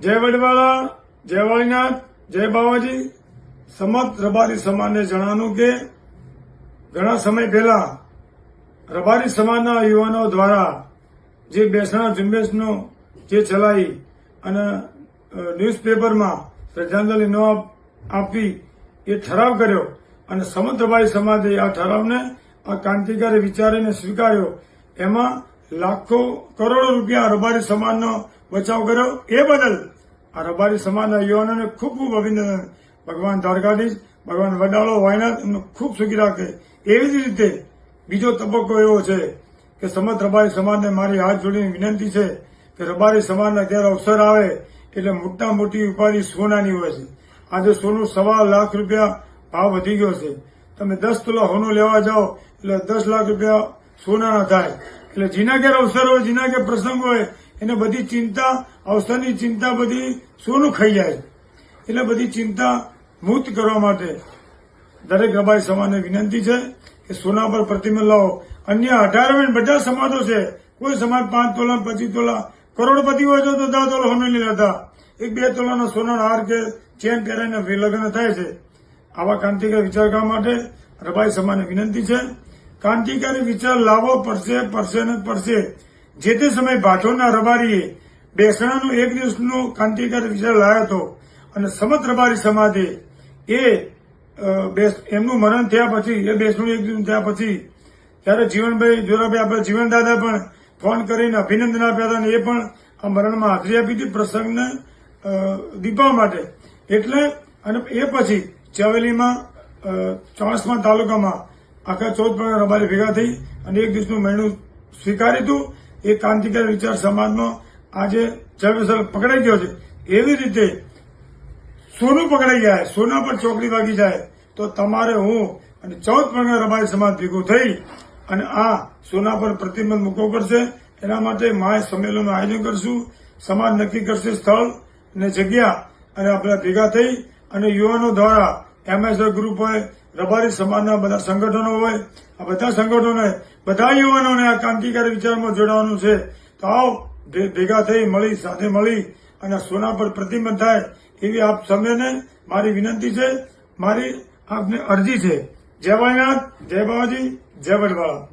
જય વડવાળા, જય વાળીનાથ જય બાવાજી. સમત રબારી સમાજને જણાવ્યું કે, ઘણા સમય પહેલા રબારી સમાજના યુવાનો દ્વારા જે બેસણા ઝુંબેશનો જે ચલાવી અને ન્યૂઝપેપરમાં શ્રદ્ધાંજલિ ન આપી એ ઠરાવ કર્યો અને સમત રબારી સમાજે આ ઠરાવને, આ ક્રાંતિકારી વિચારીને સ્વીકાર્યો. એમાં લાખો કરોડો રૂપિયા રબારી સમાજનો બચાવ કર્યો? એ બદલ? આ રબારી સમાજના યુવાનોને ખૂબ ખૂબ અભિનંદન. ભગવાન દ્વારકાધીશ, ભગવાન વડાળો વાયનાથ એમને ખૂબ સુખી રાખે. એવી જ રીતે બીજો તબક્કો એવો છે કે સમત રબારી સમાજને મારી હાથ જોડીને વિનંતી છે કે રબારી સમાજના જ્યારે અવસર આવે એટલે મોટા મોટી ઉપાધિ સોનાની હોય છે. આજે સોનું સવા લાખ રૂપિયા ભાવ વધી ગયો છે. તમે દસ તોલા હોનું લેવા જાઓ એટલે દસ લાખ રૂપિયા સોનાના થાય. એટલે જીના ઘેર અવસર હોય, જીના ઘેર પ્રસંગ હોય એને બધી ચિંતા અવસરની ચિંતા બધી સોનું ખાઈ જાય એટલે બધી ચિંતા મુક્ત કરવા માટે દરેક રબાઈ સમાજને વિનંતી છે કે સોના પર પ્રતિમા લાવો. અન્ય અઢાર બધા સમાજો છે, કોઈ સમાજ પાંચ તોલા, પચીસ તોલા, કરોડપતિ હોય છે તો દસ તોલા નહીં લેતા. એક બે તોલાનો સોનાનો હાર કે ચેન પહેરાઈને લગ્ન થાય છે. આવા ક્રાંતિકારી વિચાર કરવા માટે રબાઈ સમાજને વિનંતી છે. ક્રાંતિકારી વિચાર લાવવો પડશે પડશે ને પડશે. જે તે સમયે ભાટોના રબારીએ બેસણાનું એક દિવસનો ક્રાંતિકારી વિચાર લાવ્યો હતો અને સમત રબારી સમાજે એ એમનું મરણ થયા પછી એ બેસણું એક દિવસ થયા પછી ત્યારે જીવનભાઈ જોરાભાઈ આપણે જીવનદાદા પણ ફોન કરીને અભિનંદન આપ્યા હતા અને એ પણ આ મરણમાં હાજરી આપી હતી પ્રસંગને દીપાવવા માટે. એટલે અને એ પછી ચવેલીમાં અ, ચોણસમા તાલુકામાં આખા ચૌદ પ્રકાર રબારી ભેગા થઈ અને એક દિવસનું મહિનું સ્વીકાર્યું હતું. એ ક્રાંતિકારી વિચાર સમાજનો આજે જળવેસર પકડાઈ ગયો છે. એવી રીતે સોનું પકડાઈ જાય, સોના પર ચોકડી વાગી જાય, તો તમારે હું અને ચૌદ પ્રકાર રબારી સમાજ ભેગું થઈ અને આ સોના પર પ્રતિબંધ મૂકવો પડશે. એના માટે માય સંમેલનનું આયોજન કરશું. સમાજ નક્કી કરશે સ્થળ અને જગ્યા અને આપણે ભેગા થઈ અને યુવાનો દ્વારા એમએસઆર ગ્રુપ હોય, રબારી સમાજના બધા સંગઠનો હોય આ બધા સંગઠનોને, બધા યુવાનોને આ ક્રાંતિકારી વિચારમાં જોડાવાનું છે. તો આવો ભેગા થઈ, મળી, સાથે મળી, અને સોના પર પ્રતિબંધ થાય, એવી આપ સૌને મારી વિનંતી છે. મારી આપને અરજી છે. જય વાયનાથ જય બાબાજી, જય વડવાળા.